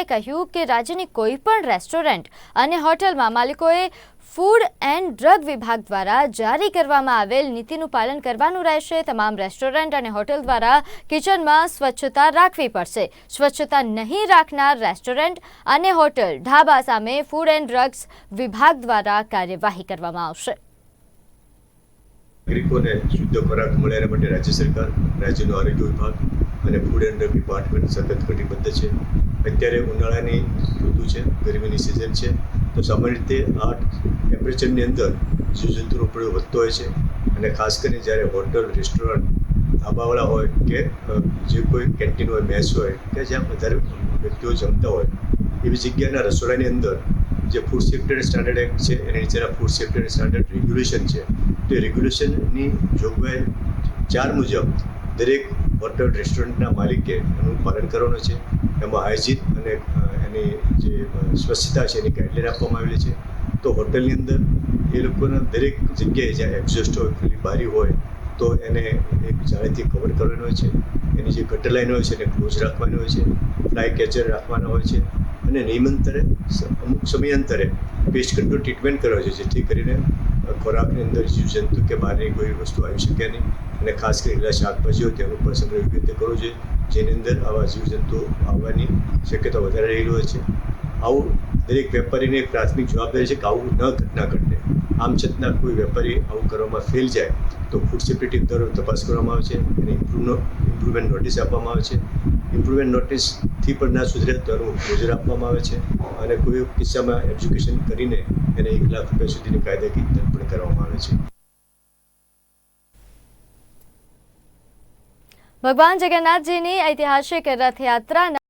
મહેતાએ કહ્યું કે રાજ્યની કોઈ પણ રેસ્ટોરન્ટ અને હોટલમાં માલિકોએ ફૂડ એન્ડ ડ્રગ વિભાગ દ્વારા જારી કરવામાં આવેલ નીતિનું પાલન કરવાનું રહેશે. તમામ રેસ્ટોરન્ટ અને હોટલ દ્વારા કિચનમાં સ્વચ્છતા રાખવી પડશે. સ્વચ્છતા નહીં રાખનાર રેસ્ટોરન્ટ અને હોટલ ઢાબા સામે ફૂડ એન્ડ ડ્રગ્સ વિભાગ દ્વારા કાર્યવાહી કરવામાં આવશે. નાગરિકોને શુદ્ધ ખોરાક મળે એના માટે રાજ્ય સરકાર, રાજ્યનો આરોગ્ય વિભાગ અને ફૂડ એન્ડ ડિપાર્ટમેન્ટ સતત કટિબદ્ધ છે. અત્યારે ઉનાળાની ઋતુ છે, ગરમીની સિઝન છે. તો સામાન્ય રીતે આ ટેમ્પરેચરની અંદર જીવજંતુનો પ્રયોગ વધતો હોય છે. અને ખાસ કરીને જ્યારે હોટલ રેસ્ટોરન્ટ ધાબાવાળા હોય કે જે કોઈ કેન્ટીન હોય મેસ હોય, કે જ્યાં વધારે વ્યક્તિઓ જમતા હોય, એવી જગ્યાના રસોડાની અંદર જે ફૂડ સેફ્ટી અને સ્ટાન્ડર્ડ એક્ટ છે, એની નીચેના ફૂડ સેફ્ટી અને સ્ટાન્ડર્ડ રેગ્યુલેશન છે, તો રેગ્યુલેશનની જોગવાઈ ચાર મુજબ દરેક હોટલ રેસ્ટોરન્ટના માલિકે એનું પાલન કરવાનું છે. એમાં હાઇજીન અને એની જે સ્વચ્છતા છે એની ગાઈડલાઈન આપવામાં આવેલી છે. તો હોટલની અંદર એ લોકોના દરેક જગ્યાએ જ્યાં એક્ઝોસ્ટ હોય ખુલ્લી બારી હોય, તો એને એક જાળીથી કવર કરવાનું હોય છે. એની જે ગટર લાઈન હોય છે એને ક્લોઝ રાખવાની હોય છે. ફ્લાય કેચર રાખવાના હોય છે. અને નિયમંતરે અમુક સમયાંતરે પેસ્ટ કંટ્રોલ ટ્રીટમેન્ટ કરવા છે જેથી કરીને ખોરાકની અંદર જીવજંતુ કે બહારની કોઈ વસ્તુ આવી શકે નહીં. અને ખાસ કરીને લીલા શાકભાજી હોય તેનું પણ સંગ્રહ યોગ્ય રીતે કરવો જોઈએ. જેની અંદર આવા જીવજંતુ આવવાની શક્યતા વધારે રહેલી હોય છે. આવું દરેક વેપારીને એક પ્રાથમિક જવાબદારી છે કે આવું ન ઘટના ઘટે. આમ છતાં કોઈ વેપારી આવું કરવામાં ફેલ જાય તો ફૂડ સેફ્ટી દ્વારા તપાસ કરવામાં આવે છે અને ઇમ્પ્રુવમેન્ટ નોટિસ આપવામાં આવે છે. ઇમ્પ્રુવમેન્ટ નોટિસથી પણ ના સુધરે તો એનું આપવામાં આવે છે અને કોઈ કિસ્સામાં એજ્યુકેશન કરીને એને એક લાખ રૂપિયા સુધીની કાયદાકીય પણ કરવામાં આવે છે. ભગવાન જગન્નાથજીની ઐતિહાસિક રથયાત્રાના